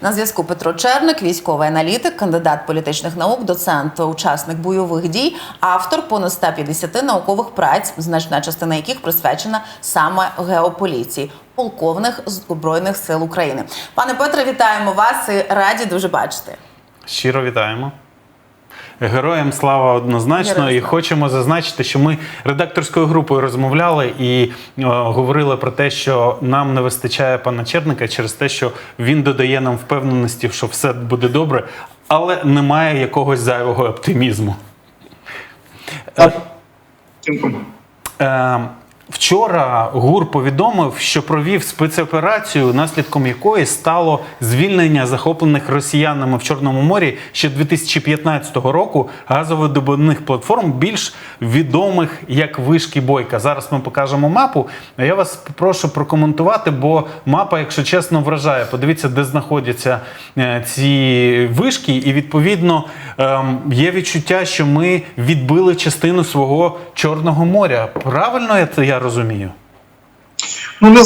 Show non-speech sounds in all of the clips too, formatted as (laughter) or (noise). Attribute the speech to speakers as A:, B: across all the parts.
A: На зв'язку Петро Черник, військовий аналітик, кандидат політичних наук, доцент, учасник бойових дій, автор понад 150 наукових праць, значна частина яких присвячена саме геополіції, полковник збройних сил України. Пане Петре, вітаємо вас і раді дуже бачити.
B: Щиро вітаємо. Героям слава однозначно,
A: Героям
B: і хочемо зазначити, що ми редакторською групою розмовляли і е, говорили про те, що нам не вистачає пана Черника через те, що він додає нам впевненості, що все буде добре, але немає якогось зайвого оптимізму.
C: Е,
B: Е, Вчора ГУР повідомив, що провів спецоперацію, наслідком якої стало звільнення захоплених росіянами в Чорному морі ще 2015 року газовидобувних платформ, більш відомих як вишки Бойка. Зараз ми покажемо мапу. Я вас попрошу прокоментувати, бо мапа, якщо чесно, вражає. Подивіться, де знаходяться е, ці вишки, і відповідно ем, є відчуття, що ми відбили частину свого Чорного моря. Правильно я це я розумію?
C: Ну не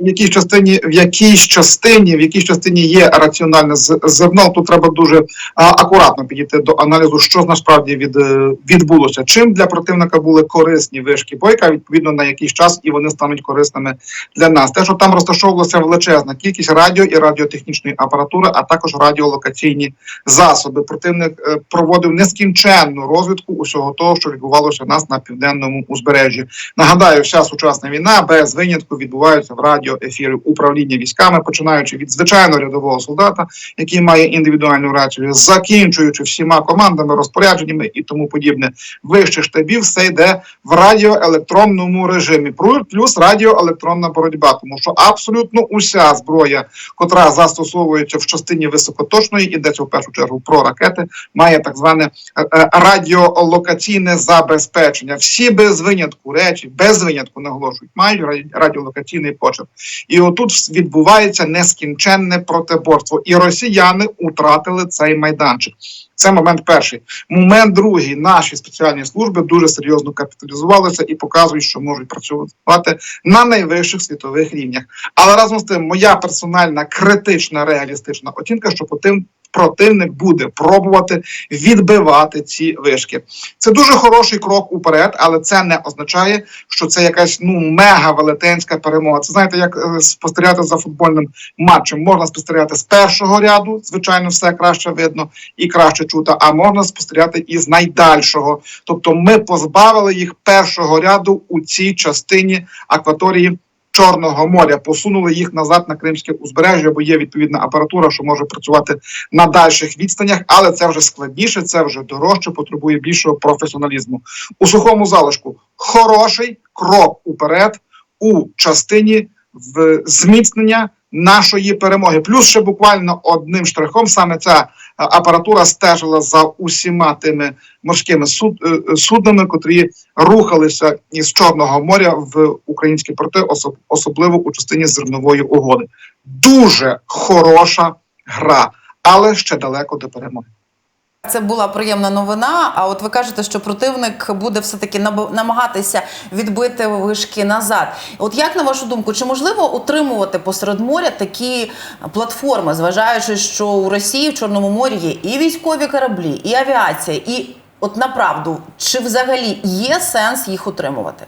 C: в якійсь частині, в якійсь частині, в якійсь частині є раціональне зерно. Тут треба дуже акуратно підійти до аналізу, що насправді від, е, відбулося. Чим для противника були корисні вишки бойка, відповідно на якийсь час, і вони стануть корисними для нас. Те, що там розташовувалася величезна кількість радіо і радіотехнічної апаратури, а також радіолокаційні засоби. Противник е, проводив нескінченну розвідку усього того, що відбувалося у нас на південному узбережжі. Нагадаю, вся сучасна війна без винятку відбувається в радіоефірі управління військами, починаючи від звичайного рядового солдата, який має індивідуальну рацію, закінчуючи всіма командами, розпорядженнями і тому подібне. Вище штабів все йде в радіоелектронному режимі. Плю- Плюс радіоелектронна боротьба, тому що абсолютно уся зброя, котра застосовується в частині високоточної, ідеться в першу чергу про ракети, має так зване е, е, радіолокаційне забезпечення. Всі без винятку речі, без винятку наголошують, мають раді- радіолокаційний почерк. І отут відбувається нескінченне протиборство. І росіяни втратили цей майданчик. Це момент перший. Момент другий. Наші спеціальні служби дуже серйозно капіталізувалися і показують, що можуть працювати на найвищих світових рівнях. Але разом з тим, моя персональна критична реалістична оцінка, що потім противник буде пробувати відбивати ці вишки. Це дуже хороший крок уперед, але це не означає, що це якась ну мега велетенська перемога. Це знаєте, як е, спостерігати за футбольним матчем. Можна спостерігати з першого ряду, звичайно, все краще видно і краще чути. А можна спостерігати і з найдальшого. Тобто, ми позбавили їх першого ряду у цій частині акваторії. Чорного моря посунули їх назад на Кримське узбережжя, бо є відповідна апаратура, що може працювати на дальших відстанях, але це вже складніше, це вже дорожче, потребує більшого професіоналізму. У сухому залишку хороший крок уперед у частині в зміцнення нашої перемоги. Плюс ще буквально одним штрихом саме ця е, апаратура стежила за усіма тими морськими суд, е, суднами, котрі рухалися із Чорного моря в українські порти, особ- особливо у частині зернової угоди. Дуже хороша гра, але ще далеко до перемоги.
A: Це була приємна новина. А от ви кажете, що противник буде все таки намагатися відбити вишки назад. От як на вашу думку, чи можливо утримувати посеред моря такі платформи, зважаючи, що у Росії в Чорному морі є і військові кораблі, і авіація, і от направду, чи взагалі є сенс їх утримувати?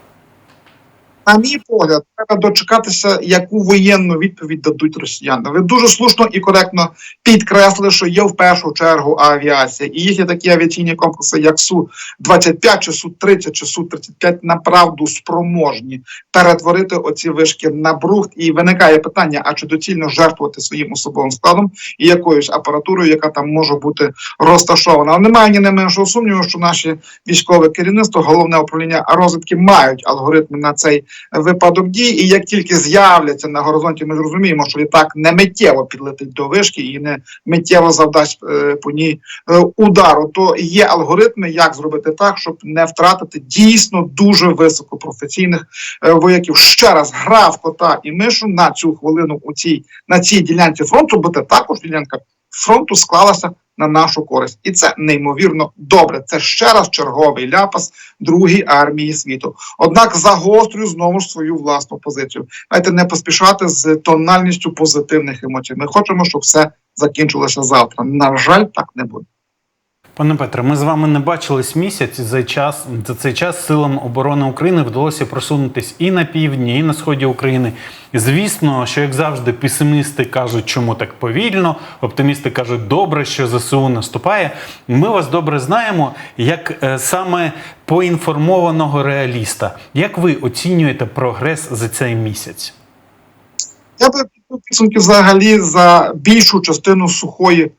C: На мій погляд, треба дочекатися, яку воєнну відповідь дадуть росіяни. Ви дуже слушно і коректно підкреслили, що є в першу чергу авіація, і їх є такі авіаційні комплекси, як су 25 чи су 30 чи су 35 направду спроможні перетворити оці вишки на брухт. І виникає питання: а чи доцільно жертвувати своїм особовим складом і якоюсь апаратурою, яка там може бути розташована? Але немає ні не меншого сумніву, що наші військове керівництво, головне управління розвідки мають алгоритми на цей випадок дій. І як тільки з'являться на горизонті, ми ж розуміємо, що літак не миттєво підлетить до вишки і не миттєво завдасть е, по ній е, удару. То є алгоритми, як зробити так, щоб не втратити дійсно дуже високопрофесійних е, вояків. Ще раз гра в кота і мишу на цю хвилину у цій на цій ділянці фронту, бо це також ділянка фронту склалася на нашу користь, і це неймовірно добре. Це ще раз черговий ляпас другій армії світу. Однак загострюю знову ж свою власну позицію. Давайте не поспішати з тональністю позитивних емоцій. Ми хочемо, щоб все закінчилося завтра. На жаль, так не буде.
B: Пане Петре, ми з вами не бачились місяць. За час за цей час силам оборони України вдалося просунутись і на півдні, і на сході України. Звісно, що як завжди, песимісти кажуть, чому так повільно. Оптимісти кажуть, добре, що ЗСУ наступає. Ми вас добре знаємо, як е, саме поінформованого реаліста. Як ви оцінюєте прогрес за цей місяць?
C: Я би підсумки взагалі за більшу частину сухої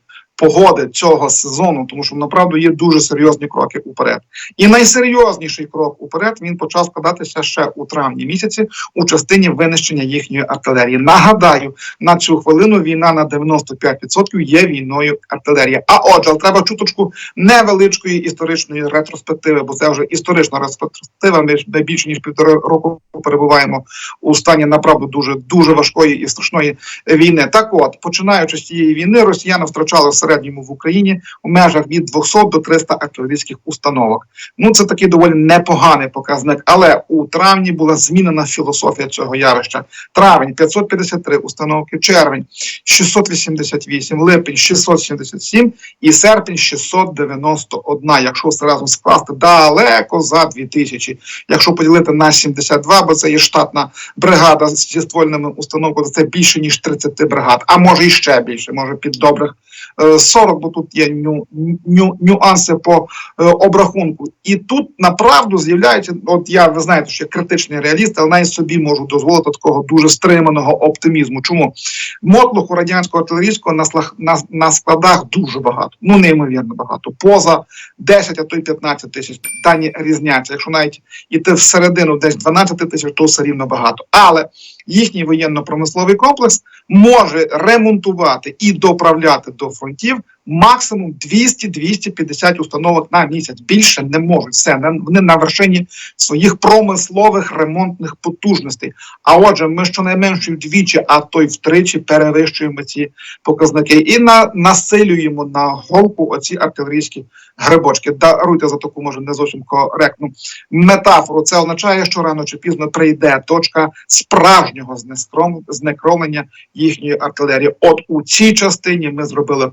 C: погоди цього сезону, тому що направду є дуже серйозні кроки уперед. І найсерйозніший крок уперед він почав складатися ще у травні місяці у частині винищення їхньої артилерії. Нагадаю, на цю хвилину війна на 95% є війною артилерії. А отже, треба чуточку невеличкої історичної ретроспективи, бо це вже історична ретроспектива. Ми ж більше ніж півтора року перебуваємо у стані направду дуже дуже важкої і страшної війни. Так, от починаючи з цієї війни, росіяни втрачали в середньому в Україні у межах від 200 до 300 артилерійських установок. Ну це такий доволі непоганий показник. Але у травні була змінена філософія цього явища. Травень 553 установки, червень 688, липень 677 і серпень 691. Якщо все разом скласти далеко за 2000. Якщо поділити на 72, бо це є штатна бригада зі ствольними установками, це більше ніж 30 бригад, а може і ще більше, може під добрих е, 40, бо тут є ню, ню, нюанси по е, обрахунку. І тут направду з'являється, от я ви знаєте, що я критичний реаліст, але навіть собі можу дозволити такого дуже стриманого оптимізму. Чому мотлуху радянського артилерійського на, на, на складах дуже багато, ну неймовірно багато. Поза 10, а то й 15 тисяч дані різняться. Якщо навіть іти всередину десь 12 тисяч, то все рівно багато. Але їхній воєнно-промисловий комплекс може ремонтувати і доправляти до фронтів жартів максимум 200-250 установок на місяць. Більше не можуть. Все вони на вершині своїх промислових ремонтних потужностей. А отже, ми щонайменше вдвічі, а то й втричі перевищуємо ці показники і на насилюємо на голку оці артилерійські грибочки. Даруйте за таку може не зовсім коректну метафору. Це означає, що рано чи пізно прийде точка справжнього знекромлення їхньої артилерії. От у цій частині ми зробили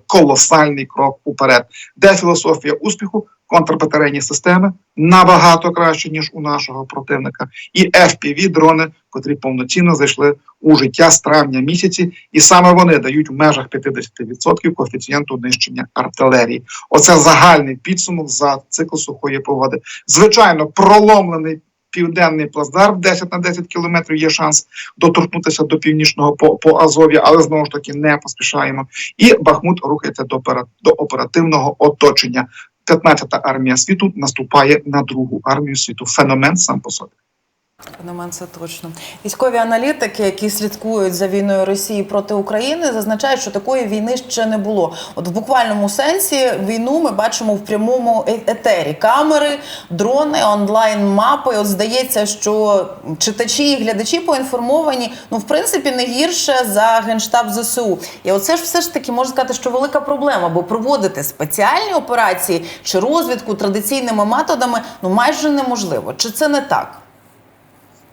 C: колосальний крок уперед, де філософія успіху. Контрбатарейні системи набагато краще ніж у нашого противника, і fpv дрони, котрі повноцінно зайшли у життя з травня місяці, і саме вони дають в межах 50% коефіцієнту нищення артилерії. Оце загальний підсумок за цикл сухої погоди. Звичайно, проломлений. Південний плацдарм 10 на 10 кілометрів є шанс доторкнутися до північного по, по Азові, але знову ж таки не поспішаємо. І Бахмут рухається до, до оперативного оточення. 15-та армія світу наступає на другу армію світу. Феномен сам по собі.
A: Феномен це точно. Військові аналітики, які слідкують за війною Росії проти України, зазначають, що такої війни ще не було. От в буквальному сенсі війну ми бачимо в прямому е- етері. Камери, дрони, онлайн мапи. От здається, що читачі і глядачі поінформовані, ну в принципі, не гірше за генштаб ЗСУ. І оце ж все ж таки можна сказати, що велика проблема, бо проводити спеціальні операції чи розвідку традиційними методами ну майже неможливо. Чи це не так?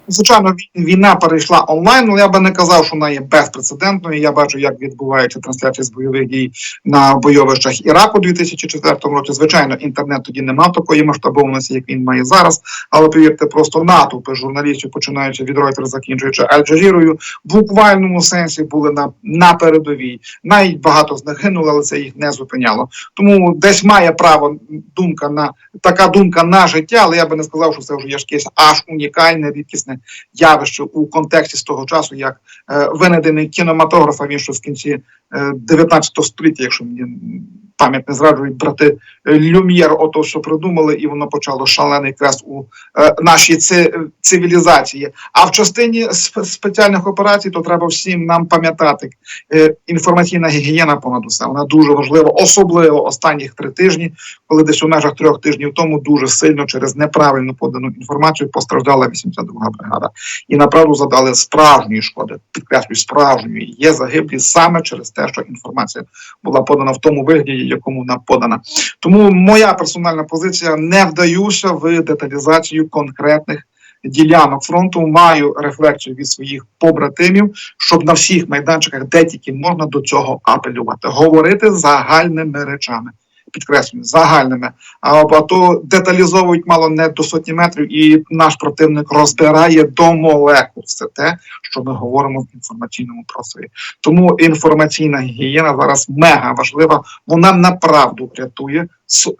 C: Звичайно, вій- війна перейшла онлайн, але я би не казав, що вона є безпрецедентною. Я бачу, як відбуваються трансляції з бойових дій на бойовищах Іраку у 2004 році. Звичайно, інтернет тоді не мав такої масштабованості, як він має зараз. Але повірте, просто натовпи журналістів, починаючи від Reuters, закінчуючи Аль-Джазірою, в буквальному сенсі були на, на передовій. Навіть багато з них гинули, але це їх не зупиняло. Тому десь має право думка на така думка на життя, але я би не сказав, що це вже якесь аж унікальне, рідкісне явище у контексті з того часу, як е, винайдений кінематограф, а він що в кінці е, 19 століття, якщо мені пам'ять не зраджують брати е, Люм'єр, ото що придумали, і воно почало шалений крест у е, нашій цивілізації. А в частині спеціальних операцій, то треба всім нам пам'ятати, е, інформаційна гігієна понад усе. Вона дуже важлива, особливо останніх три тижні, коли десь у межах трьох тижнів тому дуже сильно через неправильно подану інформацію постраждала 82-га бригада. І направду задали справжньої шкоди. Підкреслюю, справжньої. Є загиблі саме через те, що інформація була подана в тому вигляді, якому вона подана. Тому моя персональна позиція не вдаюся в деталізацію конкретних. Ділянок фронту маю рефлексію від своїх побратимів, щоб на всіх майданчиках, де тільки можна до цього апелювати, говорити загальними речами. Підкреслюю, загальними. А, а то деталізовують мало не до сотні метрів, і наш противник розбирає до молекул все те, що ми говоримо в інформаційному просторі. Тому інформаційна гігієна зараз мега важлива. Вона направду рятує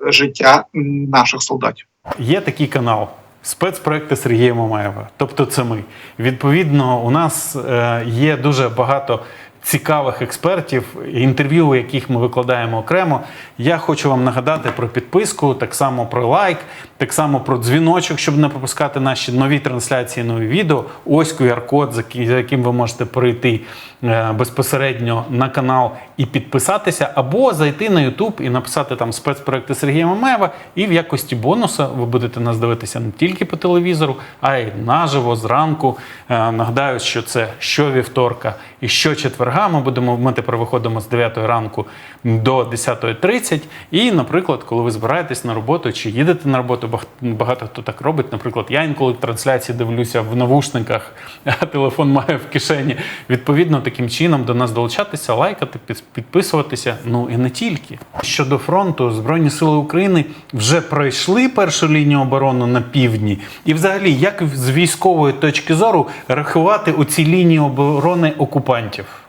C: життя наших солдатів.
B: Є такий канал. Спецпроекти Сергія Мамаєва, тобто це ми. Відповідно, у нас е, є дуже багато цікавих експертів, інтерв'ю, яких ми викладаємо окремо. Я хочу вам нагадати про підписку, так само про лайк, так само про дзвіночок, щоб не пропускати наші нові трансляції, нові відео. Ось QR-код, за яким ви можете перейти е, безпосередньо на канал і підписатися, або зайти на YouTube і написати там спецпроекти Сергія Мамаєва. І в якості бонуса ви будете нас дивитися не тільки по телевізору, а й наживо зранку. Е, Нагадаю, що це щовівторка і щочетверга. Ми будемо ми тепер виходимо з 9 ранку до 10.30. І, наприклад, коли ви збираєтесь на роботу чи їдете на роботу, багато хто так робить. Наприклад, я інколи трансляції дивлюся в навушниках, (laughs) а телефон має в кишені. Відповідно, таким чином до нас долучатися, лайкати, підписуватися. Ну і не тільки. Щодо фронту, Збройні Сили України вже пройшли першу лінію оборони на півдні. І взагалі, як з військової точки зору рахувати оці лінії оборони окупантів?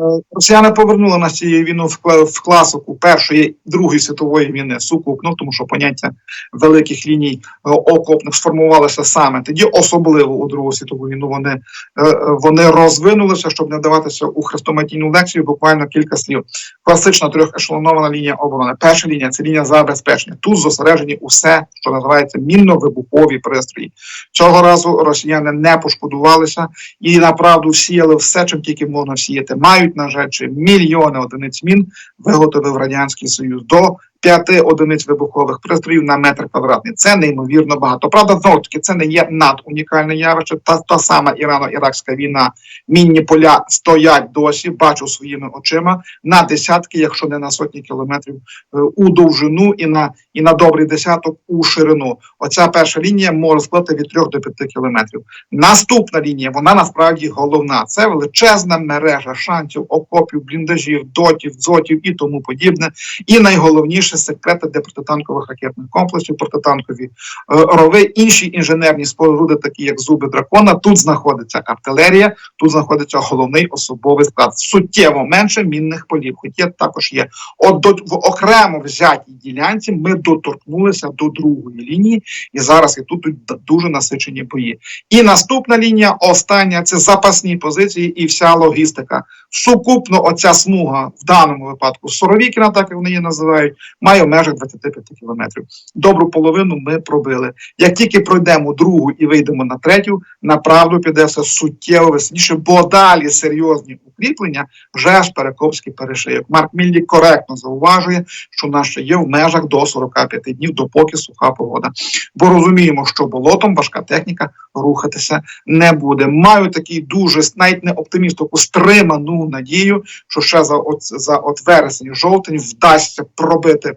C: Е, Росіяни повернули нас цією війну в, класику Першої Другої світової війни сукупно, тому що поняття великих ліній е, окопних сформувалося саме тоді, особливо у Другу світову війну. Вони, е, е, вони розвинулися, щоб не даватися у хрестоматійну лекцію. Буквально кілька слів. Класична трьохешелонована лінія оборони. Перша лінія це лінія забезпечення. Тут зосереджені усе, що називається мінно-вибухові пристрої. Цього разу росіяни не пошкодувалися і направду всіяли все, чим тільки можна всіяти. Мають, на жаль, чи мільйони одиниць мін виготовив радянський союз до п'яти одиниць вибухових пристроїв на метр квадратний. Це неймовірно багато. Правда, знову таки, це не є надунікальне явище. Та та сама ірано-іракська війна. Мінні поля стоять досі. Бачу своїми очима на десятки, якщо не на сотні кілометрів е, у довжину і на і на добрий десяток у ширину. Оця перша лінія може склати від 3 до 5 кілометрів. Наступна лінія, вона насправді головна. Це величезна мережа шансів, окопів, бліндажів, дотів, дзотів і тому подібне. І найголовніше секрети для протитанкових ракетних комплексів, протитанкові е, рови, інші інженерні споруди, такі як зуби дракона. Тут знаходиться артилерія, тут знаходиться головний особовий склад. Суттєво менше мінних полів. Хоча також є от до в окремо взятій ділянці. Ми доторкнулися до другої лінії, і зараз і тут дуже насичені бої. І наступна лінія, остання це запасні позиції і вся логістика. Сукупно оця смуга в даному випадку Соровікіна, так як вони її називають, має в межах 25 кілометрів. Добру половину ми пробили. Як тільки пройдемо другу і вийдемо на третю, направду піде все суттєво весніше, бо далі серйозні укріплення вже аж Перекопський перешийок. Марк Міллі коректно зауважує, що ще є в межах до 45 днів, допоки суха погода. Бо розуміємо, що болотом важка техніка рухатися не буде. Маю такий дуже навіть не оптиміст, стриману надію, що ще за от за от вересень, жовтень вдасться пробити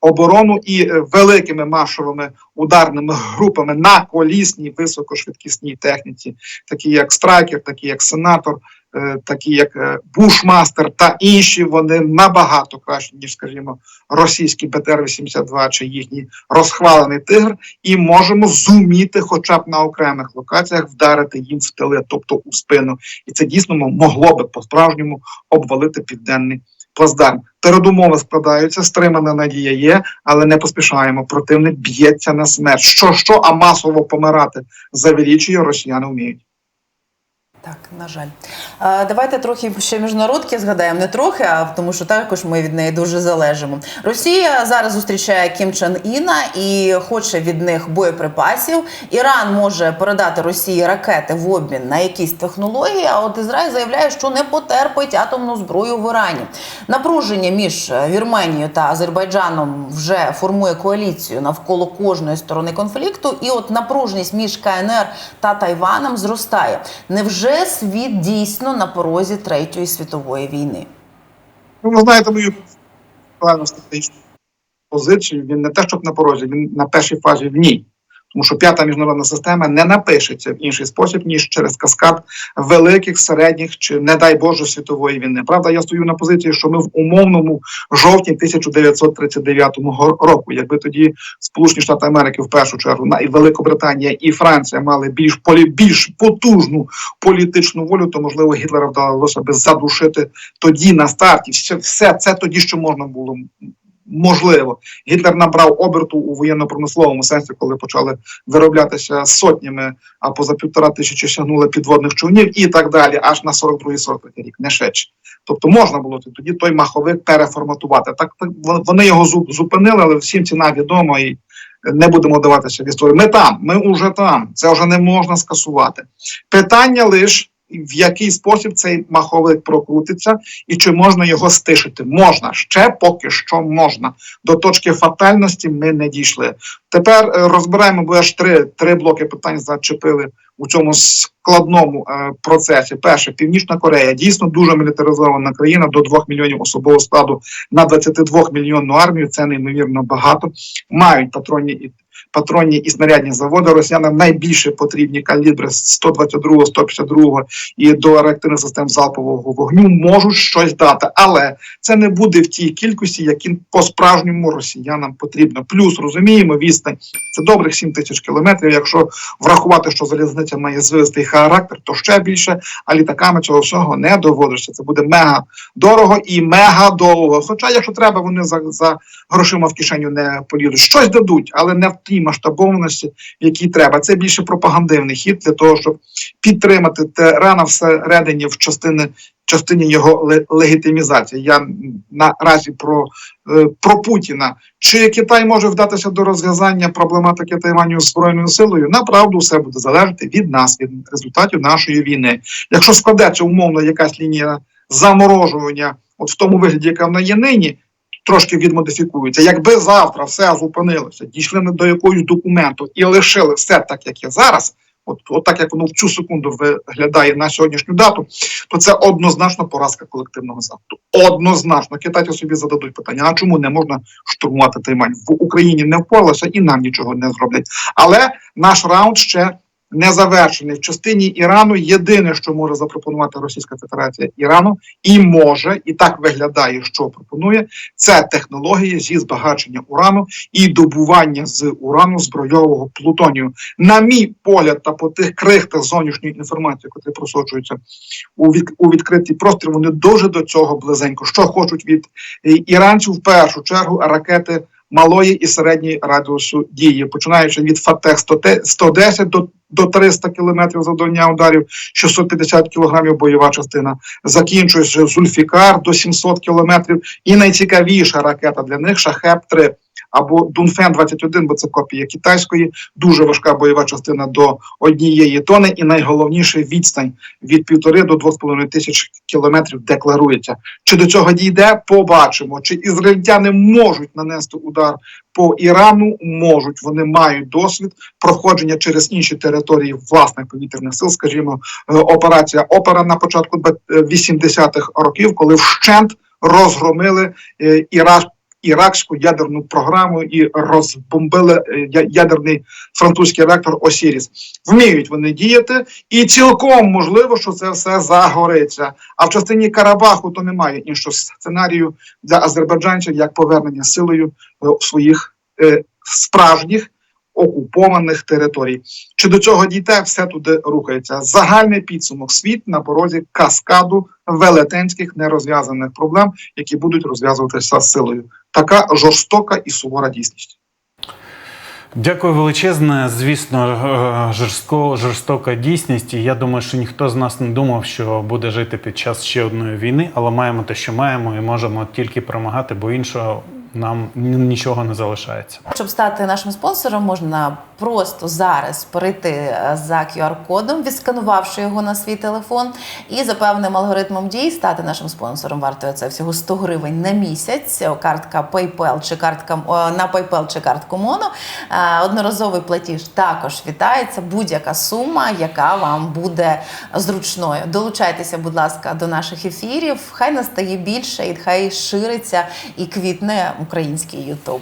C: оборону і е, великими маршовими ударними групами на колісній високошвидкісній техніці, такі як страйкер, такі як сенатор. Е, Такі як Бушмастер та інші, вони набагато кращі, ніж, скажімо, російський БТР-82 чи їхній розхвалений тигр, і можемо зуміти, хоча б на окремих локаціях, вдарити їм в тили, тобто у спину. І це дійсно могло би по-справжньому обвалити південний плацдарм. Передумови складаються, стримана надія є, але не поспішаємо. Противник б'ється на смерть. Що що, а масово помирати завелічує росіяни вміють.
A: Так, на жаль. Е, Давайте трохи ще міжнародки згадаємо. Не трохи, а тому що також ми від неї дуже залежимо. Росія зараз зустрічає Кім Чен Іна і хоче від них боєприпасів. Іран може передати Росії ракети в обмін на якісь технології. А от Ізраїль заявляє, що не потерпить атомну зброю в Ірані. Напруження між Вірменією та Азербайджаном вже формує коаліцію навколо кожної сторони конфлікту. І от напруженість між КНР та Тайваном зростає. Невже світ дійсно на порозі третьої світової війни?
C: Ну, ви знаєте мою правильно стратегічну позицію. Він не те, щоб на порозі, він на першій фазі в ній. Тому що п'ята міжнародна система не напишеться в інший спосіб, ніж через каскад великих, середніх чи, не дай Боже, світової війни. Правда, я стою на позиції, що ми в умовному жовтні 1939 го- року, якби тоді Сполучені Штати Америки в першу чергу на і Великобританія і Франція мали більш полі більш потужну політичну волю, то можливо Гітлера вдалося би задушити тоді на старті. Все, все це тоді, що можна було. Можливо, Гітлер набрав оберту у воєнно-промисловому сенсі, коли почали вироблятися сотнями, а поза півтора тисячі сягнули підводних човнів і так далі, аж на 42-43 рік, не швидше. Тобто можна було тоді той маховик переформатувати. Так, вони його зу- зупинили, але всім ціна відома і не будемо даватися в історію. Ми там, ми вже там. Це вже не можна скасувати. Питання лише. В який спосіб цей маховик прокрутиться, і чи можна його стишити? Можна ще поки що можна. До точки фатальності ми не дійшли. Тепер е, розбираємо, бо аж три, три блоки питань зачепили у цьому складному е, процесі. Перше, Північна Корея дійсно дуже мілітаризована країна до 2 мільйонів особового складу на 22 мільйонну армію. Це неймовірно багато. Мають патронні і патронні і снарядні заводи. Росіянам найбільше потрібні калібри з 122, 152 і до реактивних систем залпового вогню можуть щось дати, але це не буде в тій кількості, які по справжньому росіянам потрібно. Плюс розуміємо, відстань це добрих 7 тисяч кілометрів. Якщо врахувати, що залізниця має звистий характер, то ще більше. А літаками цього всього не доводишся. Це буде мега дорого і мега довго. Хоча, якщо треба, вони за, за грошима в кишеню не полізуть. Щось дадуть, але не в тій масштабованості, в якій треба. Це більше пропагандивний хід для того, щоб підтримати терена всередині в частини. Частині його ле- легітимізації. Я наразі про, е, про Путіна. Чи Китай може вдатися до розв'язання проблематики Тайваню збройною силою? Направду все буде залежати від нас, від результатів нашої війни. Якщо складеться умовно якась лінія заморожування, от в тому вигляді, яка вона є нині, трошки відмодифікується. Якби завтра все зупинилося, дійшли ми до якогось документу і лишили все так, як є зараз. От, от так як воно в цю секунду виглядає на сьогоднішню дату, то це однозначно поразка колективного заходу. Однозначно, китайці собі зададуть питання: а чому не можна штурмувати Тайвань? В Україні не впоралися і нам нічого не зроблять. Але наш раунд ще не завершений. В частині Ірану єдине, що може запропонувати Російська Федерація Ірану, і може, і так виглядає, що пропонує, це технології зі збагачення урану і добування з урану збройового плутонію. На мій погляд, та по тих крихтах зовнішньої інформації, які просочуються у від у відкритий простір, вони дуже до цього близенько. Що хочуть від е, іранців в першу чергу ракети. Малої і середньої радіусу дії, починаючи від ФАТЕХ 110 до, до 300 кілометрів завдання ударів, 650 кілограмів бойова частина, закінчуючи Зульфікар до 700 кілометрів. І найцікавіша ракета для них Шахеп-3 або Дунфен 21, бо це копія китайської, дуже важка бойова частина до однієї тони, і найголовніше відстань від півтори до двох з половиною тисяч кілометрів декларується. Чи до цього дійде? Побачимо. Чи ізраїльтяни можуть нанести удар по Ірану? Можуть. Вони мають досвід проходження через інші території власних повітряних сил. Скажімо, е, операція опера на початку 80-х років, коли вщент розгромили е, Ірак. Іракську ядерну програму і розбомбили е, ядерний французький реактор Осіріс. Вміють вони діяти, і цілком можливо, що це все загориться. А в частині Карабаху то немає іншого сценарію для азербайджанців як повернення силою е, своїх е, справжніх окупованих територій. Чи до цього дійде, все туди рухається. Загальний підсумок світ на порозі каскаду велетенських нерозв'язаних проблем, які будуть розв'язуватися силою. Така жорстока і сувора дійсність.
B: Дякую величезне. Звісно, е, жорстко, жорстока дійсність. І я думаю, що ніхто з нас не думав, що буде жити під час ще одної війни, але маємо те, що маємо, і можемо тільки перемагати, бо іншого нам нічого не залишається.
A: Щоб стати нашим спонсором, можна просто зараз перейти е, за QR-кодом, відсканувавши його на свій телефон, і за певним алгоритмом дій стати нашим спонсором. Вартує це всього 100 гривень на місяць. Картка PayPal чи картка о, на PayPal чи картку. Е, Одноразовий платіж також вітається. Будь-яка сума, яка вам буде зручною. Долучайтеся, будь ласка, до наших ефірів. Хай нас стає більше, і хай шириться і квітне український Ютуб.